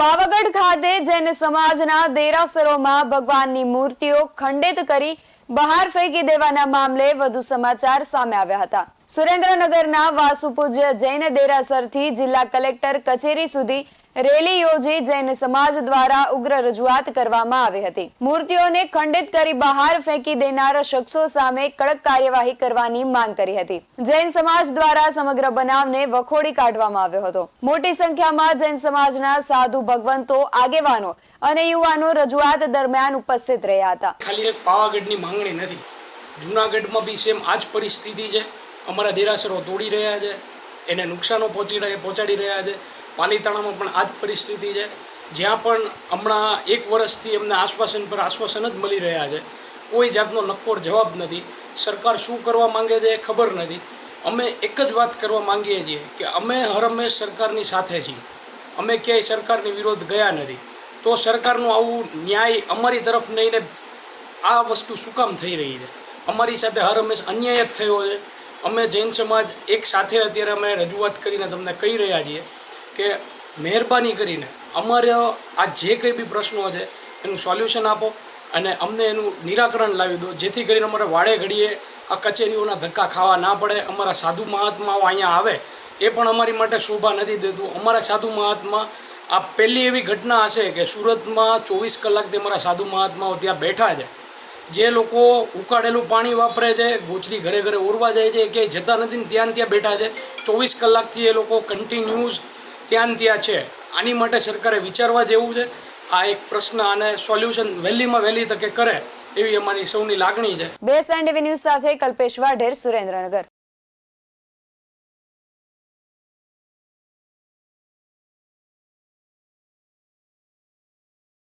પાવાગઢ ખાતે જૈન સમાજના દેરાસરોમાં ભગવાનની મૂર્તિઓ ખંડિત કરી બહાર ફેંકી દેવાના મામલે વધુ સમાચાર સામે આવ્યા હતા. સુરેન્દ્રનગરના વાસુપૂજ્ય જૈન દેરાસરથી જિલ્લા કલેક્ટર કચેરી સુધી રેલી યોજી જૈન સમાજ દ્વારા ઉગ્ર રજૂઆત કરવામાં આવી હતી. મૂર્તિઓને ખંડિત કરી બહાર ફેંકી દેનાર શખ્સો સામે કડક કાર્યવાહી કરવાની માંગ કરી હતી. જૈન સમાજ દ્વારા સમગ્ર બનાવને વખોડી કાઢવામાં આવ્યો હતો. મોટી સંખ્યામાં જૈન સમાજના સાધુ ભગવંતો, આગેવાનો અને યુવાનો રજૂઆત દરમિયાન ઉપસ્થિત રહ્યા હતા. ખાલી એક પાવાગઢની માંગણી નથી. જુનાગઢમાં બી સેમ આ જ પરિસ્થિતિ છે. અમારા દેરાસરો તોડી રહ્યા છે. એને નુકસાનો પહોંચી રહ્યા પહોંચાડી રહ્યા છે. પાલિતાણામાં પણ આ જ પરિસ્થિતિ છે. જ્યાં પણ હમણાં એક વર્ષથી એમને આશ્વાસન પર આશ્વાસન જ મળી રહ્યા છે. કોઈ જાતનો નક્કોર જવાબ નથી. સરકાર શું કરવા માંગે છે એ ખબર નથી. અમે એક જ વાત કરવા માંગીએ છીએ કે અમે હરમેશ સરકારની સાથે છીએ. અમે ક્યાંય સરકારની વિરોધ ગયા નથી. તો સરકારનું આવું ન્યાય અમારી તરફ નહીં ને આ વસ્તુ શું કામ થઈ રહી છે? અમારી સાથે હર હંમેશ અન્યાય જ થયો છે. અમે જૈન સમાજ એક સાથે અત્યારે અમે રજૂઆત કરીને તમને કહી રહ્યા છીએ કે મહેરબાની કરીને અમારે આ જે કંઈ બી પ્રશ્નો છે, એનું સોલ્યુશન આપો અને અમને એનું નિરાકરણ લાવી દો, જેથી કરીને અમારે વાડે ઘડીએ આ કચેરીઓના ધક્કા ખાવા ના પડે, અમારા સાધુ મહાત્માઓ અહીંયા આવે, એ પણ અમારી માટે શોભા નથી દેતું. અમારા સાધુ મહાત્મા, આ પહેલી એવી ઘટના હશે કે સુરતમાં ચોવીસ કલાકથી અમારા સાધુ મહાત્માઓ ત્યાં બેઠા છે. જે લોકો ઉકાળેલું પાણી વાપરે છે ગોચરી ઘરે ઘરે ઓરવા જાય છે, ક્યાંય જતા નથી ત્યાં ત્યાં બેઠા છે. ચોવીસ કલાકથી એ લોકો કન્ટિન્યુઅસ ત્યાં ત્યાં છે. આની માટે સરકારે વિચારવા જેવું છે. આ એક પ્રશ્ન અને સોલ્યુશન વહેલીમાં વહેલી તકે કરે એવી અમારી સૌની લાગણી છે. બેસ એન્ડ ન્યૂઝ સાથે કલ્પેશ વાઢેર, સુરેન્દ્રનગર.